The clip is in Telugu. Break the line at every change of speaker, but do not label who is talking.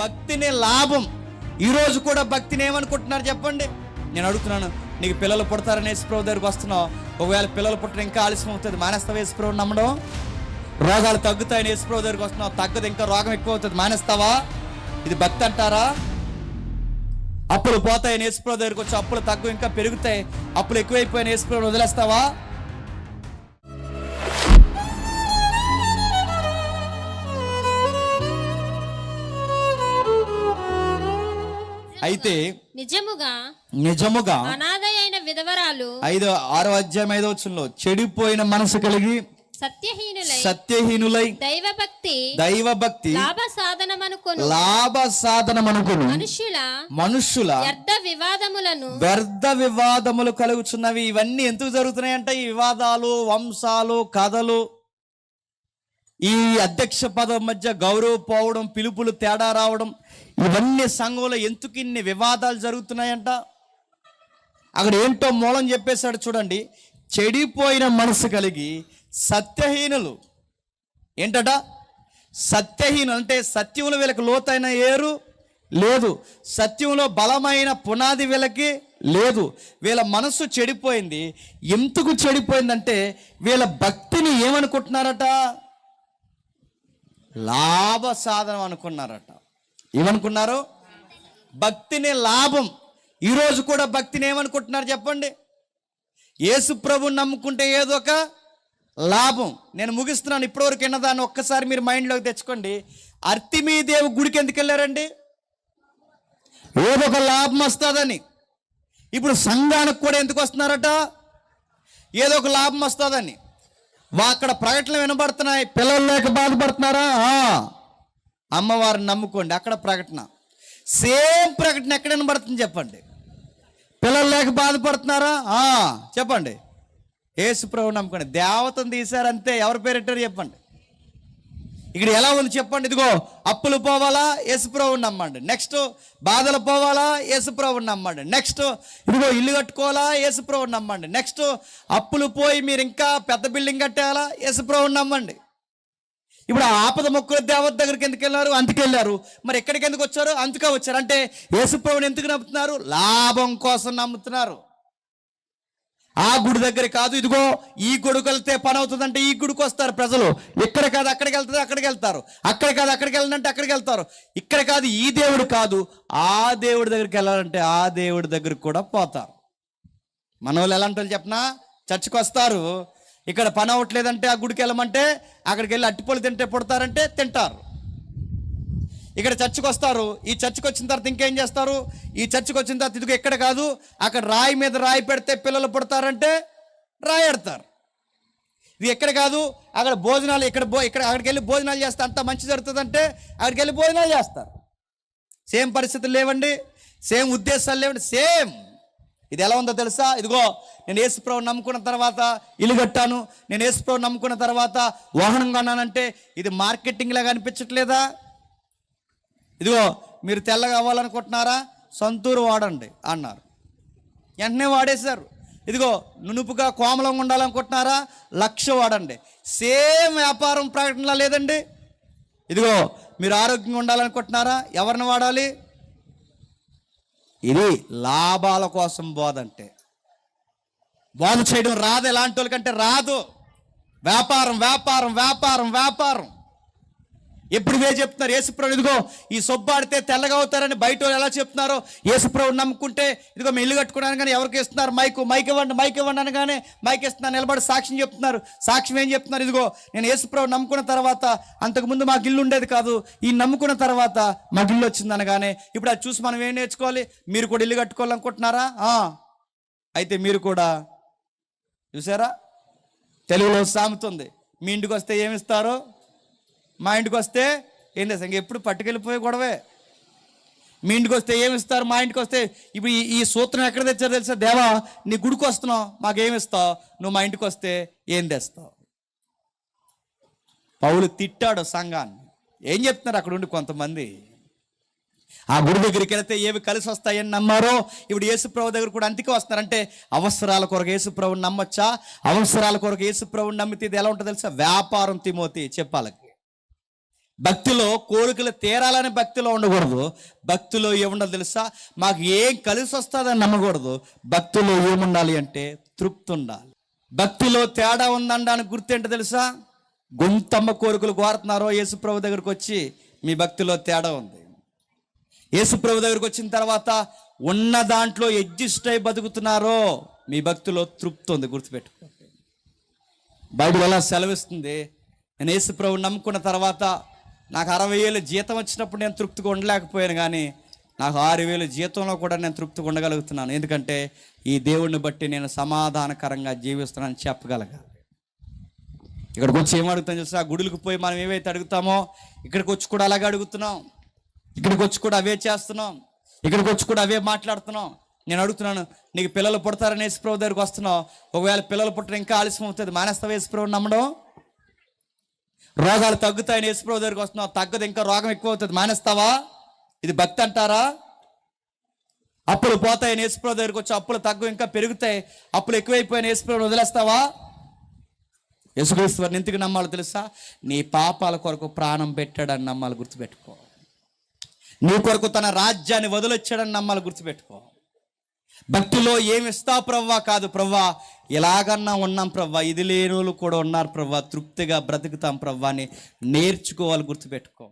భక్తిని లాభం. ఈరోజు కూడా భక్తిని ఏమనుకుంటున్నారు చెప్పండి? నేను అడుగుతున్నాను నీకు పిల్లలు పుడతారని యేసుప్రభు దగ్గరికి వస్తున్నావు. ఒకవేళ పిల్లలు పుట్టడం ఇంకా ఆలస్యం అవుతుంది. మానేస్తావా యేసుప్రభు నమ్మడం? రోగాలు తగ్గుతాయని యేసుప్రభు దగ్గరికి వస్తున్నావు. తగ్గదు ఇంకా రోగం ఎక్కువ అవుతుంది. మానేస్తావా? ఇది భక్తి అంటారా? అప్పులు పోతాయని యేసుప్రభు దగ్గరికి వచ్చి అప్పులు తగ్గు ఇంకా పెరుగుతాయి. అప్పులు ఎక్కువైపోయిన యేసుప్రభు వదిలేస్తావా? అయితే
నిజముగా
నిజముగా
అనాథ అయిన విధవరాలు
ఐదో ఆరో అధ్యాయం ఐదో వచ్చంలో చెడిపోయిన మనసు కలిగి
సత్యహీనులై
సత్యహీనులై
దైవభక్తి
దైవ భక్తి
లాభ సాధనమనుకొను
లాభ సాధన అనుకును
మనుష్యుల
మనుష్యుల
వ్యర్థ వివాదములను
వ్యర్థ వివాదములు కలుగుచున్నవి ఇవన్నీ ఎందుకు జరుగుతున్నాయంటే ఈ వివాదాలు వంశాలు కథలు ఈ అధ్యక్ష పదం మధ్య గౌరవ పోవడం పిలుపులు తేడా రావడం ఇవన్నీ సంఘంలో ఎందుకు ఇన్ని వివాదాలు జరుగుతున్నాయంట? అక్కడ ఏంటో మూలం చెప్పేశాడు చూడండి. చెడిపోయిన మనసు కలిగి సత్యహీనులు. ఏంటట? సత్యహీనులు అంటే సత్యములు వీళ్ళకి లోతైన ఏరు లేదు. సత్యంలో బలమైన పునాది వీళ్ళకి లేదు. వీళ్ళ మనస్సు చెడిపోయింది. ఎందుకు చెడిపోయిందంటే వీళ్ళ భక్తిని ఏమనుకుంటున్నారట? లాభ సాధనం అనుకున్నారట. ఏమనుకున్నారు? భక్తిని లాభం. ఈరోజు కూడా భక్తిని ఏమనుకుంటున్నారు చెప్పండి? యేసు ప్రభు నమ్ముకుంటే ఏదో ఒక లాభం. నేను ముగిస్తున్నాను. ఇప్పటివరకు విన్నదాన్ని ఒక్కసారి మీరు మైండ్లోకి తెచ్చుకోండి. అర్తిమీదేవి గుడికి ఎందుకు వెళ్ళారండి? ఏదో ఒక లాభం వస్తుందని. ఇప్పుడు సంఘానికి కూడా ఎందుకు వస్తున్నారట? ఏదో ఒక లాభం వస్తుందని. వా అక్కడ ప్రకటనలు వినబడుతున్నాయి. పిల్లలు లేక బాధపడుతున్నారా? అమ్మవారిని నమ్ముకోండి అక్కడ ప్రకటన. సేమ్ ప్రకటన ఎక్కడ వినబడుతుంది చెప్పండి. పిల్లలు లేక బాధపడుతున్నారా? చెప్పండి. ఏసుప్రభు నమ్ముకోండి. దేవతను తీశారంతే ఎవరి పేరెట్టారు చెప్పండి. ఇక్కడ ఎలా ఉంది చెప్పండి ఇదిగో అప్పులు పోవాలా? యేసుప్రభుని నమ్మండి. నెక్స్ట్ బాధలు పోవాలా? యేసుప్రభుని నమ్మండి. నెక్స్ట్ ఇదిగో ఇల్లు కట్టుకోవాలా? యేసుప్రభుని నమ్మండి. నెక్స్ట్ అప్పులు పోయి మీరు ఇంకా పెద్ద బిల్డింగ్ కట్టేయాలా? యేసుప్రభుని నమ్మండి. ఇప్పుడు ఆ ఆపద మొక్కుల దేవత దగ్గరికి ఎందుకు వెళ్ళారు? అందుకు వెళ్ళారు. మరి ఎక్కడికి ఎందుకు వచ్చారు? అందుకే వచ్చారు. అంటే యేసుప్రభుని ఎందుకు నమ్ముతున్నారు? లాభం కోసం నమ్ముతున్నారు. ఆ గుడి దగ్గర కాదు ఇదిగో ఈ గుడికి వెళ్తే పని అవుతుందంటే ఈ గుడికి వస్తారు ప్రజలు. ఇక్కడ కాదు అక్కడికి వెళ్తుంది అక్కడికి వెళ్తారు. అక్కడ కాదు అక్కడికి వెళ్ళాలంటే అక్కడికి వెళ్తారు. ఇక్కడ కాదు ఈ దేవుడు కాదు. ఆ దేవుడి దగ్గరికి వెళ్ళాలంటే ఆ దేవుడి దగ్గరికి కూడా పోతారు. మన వాళ్ళు ఎలాంటి వాళ్ళు చెప్పనా? చర్చికి వస్తారు. ఇక్కడ పని అవ్వట్లేదంటే ఆ గుడికి వెళ్ళమంటే అక్కడికి వెళ్ళి అట్టిపళ్ళు తింటే పుడతారంటే తింటారు. ఇక్కడ చర్చికి వస్తారు. ఈ చర్చికి వచ్చిన తర్వాత ఇంకేం చేస్తారు? ఈ చర్చికి వచ్చిన తర్వాత ఇదిగో ఎక్కడ కాదు అక్కడ రాయి మీద రాయి పెడితే పిల్లలు పుడతారంటే రాయి ఎడతారు ఇది ఎక్కడ కాదు అక్కడ భోజనాలు ఇక్కడ భో ఇక్కడ అక్కడికి వెళ్ళి భోజనాలు చేస్తే అంత మంచి జరుగుతుందంటే అక్కడికి వెళ్ళి భోజనాలు చేస్తారు. సేమ్ పరిస్థితులు లేవండి సేమ్ ఉద్దేశాలు లేవండి సేమ్ ఇది ఎలా ఉందో తెలుసా? ఇదిగో నేను యేసుప్రభు నమ్ముకున్న తర్వాత ఇల్లు కట్టాను నేను యేసుప్రభు నమ్ముకున్న తర్వాత వాహనం కొన్నానంటే ఇది మార్కెటింగ్లాగా అనిపించట్లేదా? ఇదిగో మీరు తెల్లగా అవ్వాలనుకుంటున్నారా? సొంతూరు వాడండి అన్నారు. వెంటనే వాడేశారు. ఇదిగో నునుపుగా కోమలంగా ఉండాలనుకుంటున్నారా? లక్ష వాడండి. సేమ్ వ్యాపారం ప్రకటనలా లేదండి. ఇదిగో మీరు ఆరోగ్యంగా ఉండాలనుకుంటున్నారా? ఎవరిని వాడాలి? ఇది లాభాల కోసం బోధ అంటే బోధ చేయడం రాదు. ఎలాంటి వాళ్ళకంటే రాదు. వ్యాపారం వ్యాపారం వ్యాపారం వ్యాపారం. ఎప్పుడు వే చెప్తున్నారు? యేసుప్రభు ఇదిగో ఈ సొబ్బాడితే తెల్లగా అవుతారని బయట ఎలా చెప్తున్నారో యేసుప్రభు నమ్ముకుంటే ఇదిగో మేము ఇల్లు కట్టుకున్నాను కానీ ఎవరికి ఇస్తున్నారు? మైకు మైక్ ఇవ్వండి మైక్ ఇవ్వండి అనగానే మైక్ ఇస్తున్నారు నిలబడి సాక్ష్యం చెప్తున్నారు. సాక్ష్యం ఏం చెప్తున్నారు? ఇదిగో నేను యేసుప్రభు నమ్ముకున్న తర్వాత అంతకుముందు మాకు ఇల్లు ఉండేది కాదు ఈ నమ్ముకున్న తర్వాత మాకు ఇల్లు వచ్చింది అనగానే ఇప్పుడు అది చూసి మనం ఏం నేర్చుకోవాలి? మీరు కూడా ఇల్లు కట్టుకోవాలనుకుంటున్నారా? అయితే మీరు కూడా చూసారా? తెలుగులో సాగుతుంది. మీ ఇంటికి వస్తే ఏమిస్తారో? మా ఇంటికి వస్తే ఏం తెలుసా ఇంక ఎప్పుడు పట్టుకెళ్ళిపోయే గొడవే. మీ ఇంటికి వస్తే ఏమి ఇస్తారు? మా ఇంటికి వస్తే ఇప్పుడు ఈ సూత్రం ఎక్కడ తెచ్చారో తెలుసా? దేవా నీ గుడికి వస్తున్నావు మాకేమి ఇస్తావు? నువ్వు మా ఇంటికి వస్తే ఏం తెస్తావు? పౌలు తిట్టాడు సంఘాన్ని. ఏం చెప్తున్నారు అక్కడ ఉండి కొంతమంది? ఆ గుడి దగ్గరికి వెళితే ఏవి కలిసి వస్తాయని నమ్మారో? ఇప్పుడు యేసుప్రభు దగ్గర కూడా అంతికి వస్తున్నారంటే అవసరాల కొరకు యేసుప్రభుని నమ్మొచ్చా? అవసరాల కొరకు యేసుప్రభుని నమ్మితే ఇది ఎలా ఉంటుందో తెలుసా? వ్యాపారం తిమోతి చెప్పాలి. భక్తిలో కోరికలు తీరాలని భక్తిలో ఉండకూడదు. భక్తిలో ఏముండాలి తెలుసా? మాకు ఏం కలిసి వస్తుందని నమ్మకూడదు. భక్తిలో ఏముండాలి అంటే తృప్తి ఉండాలి. భక్తిలో తేడా ఉందనడానికి గుర్తేంటో తెలుసా? గొంతమ్మ కోరికలు కోరుతున్నారో. యేసుప్రభు దగ్గరకు వచ్చి మీ భక్తిలో తేడా ఉంది. యేసుప్రభు దగ్గరకు వచ్చిన తర్వాత ఉన్న దాంట్లో అడ్జస్ట్ అయి బతుకుతున్నారో మీ భక్తిలో తృప్తి ఉంది గుర్తుపెట్టుకోండి బైబిల్ ఎలా సెలవిస్తుంది. నేను యేసుప్రభు నమ్ముకున్న తర్వాత నాకు అరవై వేలు జీతం వచ్చినప్పుడు నేను తృప్తిగా ఉండలేకపోయాను కానీ నాకు ఆరు వేలు జీతంలో కూడా నేను తృప్తిగా ఉండగలుగుతున్నాను. ఎందుకంటే ఈ దేవుడిని బట్టి నేను సమాధానకరంగా జీవిస్తున్నానని చెప్పగలగాలి ఇక్కడికి వచ్చి ఏమడుగుతాం అడుగుతాం చూసా గుడులకు పోయి మనం ఏవైతే అడుగుతామో ఇక్కడికి వచ్చి కూడా అలాగే అడుగుతున్నాం. ఇక్కడికి వచ్చి కూడా అవే చేస్తున్నాం. ఇక్కడికి వచ్చి కూడా అవే మాట్లాడుతున్నాం. నేను అడుగుతున్నాను నీకు పిల్లలు పుడతారని యేసుప్రభు దగ్గరికి వస్తున్నావు. ఒకవేళ పిల్లలు పుట్టడం ఇంకా ఆలస్యం అవుతుంది. మానేస్తావు యేసుప్రభు నమ్మడం? రోగాలు తగ్గుతాయని యేసుప్రభు దగ్గరికి వస్తున్నావు. తగ్గదు ఇంకా రోగం ఎక్కువ అవుతుంది మానేస్తావా? ఇది భక్తి అంటారా? అప్పులు పోతాయని యేసుప్రభు దగ్గరికి వచ్చి అప్పులు తగ్గు ఇంకా పెరుగుతాయి. అప్పులు ఎక్కువైపోయిన యేసుప్రభు వదిలేస్తావా? యేసుక్రీస్తువారిని ఎందుకు నమ్మాలో తెలుసా? నీ పాపాల కొరకు ప్రాణం పెట్టాడని నమ్మాలి గుర్తుపెట్టుకో. నీ కొరకు తన రాజ్యాన్ని వదిలొచ్చాడని నమ్మాలి గుర్తుపెట్టుకో. భక్తిలో ఏమిస్తా ప్రవ్వా? కాదు ప్రవ్వా ఎలాగన్నా ఉన్నాం ప్రవ్వా. ఇది లేని వాళ్ళు కూడా ఉన్నారు ప్రవ్వా. తృప్తిగా బ్రతుకుతాం ప్రవ్వా అని నేర్చుకోవాలి గుర్తుపెట్టుకో.